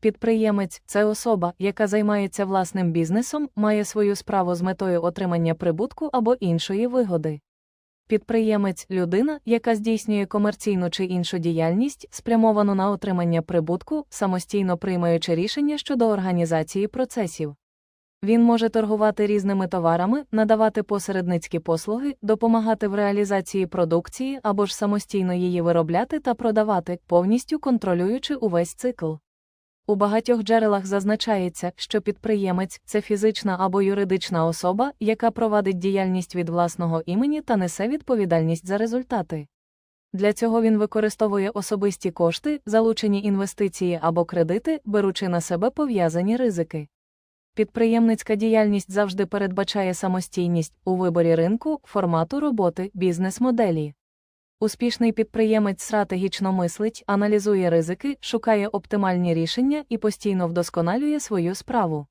Підприємець це особа, яка займається власним бізнесом, має свою справу з метою отримання прибутку або іншої вигоди. Підприємець людина, яка здійснює комерційну чи іншу діяльність, спрямовану на отримання прибутку, самостійно приймаючи рішення щодо організації процесів. Він може торгувати різними товарами, надавати посередницькі послуги, допомагати в реалізації продукції або ж самостійно її виробляти та продавати, повністю контролюючи увесь цикл. У багатьох джерелах зазначається, що підприємець це фізична або юридична особа, яка провадить діяльність від власного імені та несе відповідальність за результати. Для цього він використовує особисті кошти, залучені інвестиції або кредити, беручи на себе пов'язані ризики. Підприємницька діяльність завжди передбачає самостійність у виборі ринку, формату роботи, бізнес-моделі. Успішний підприємець стратегічно мислить, аналізує ризики, шукає оптимальні рішення і постійно вдосконалює свою справу.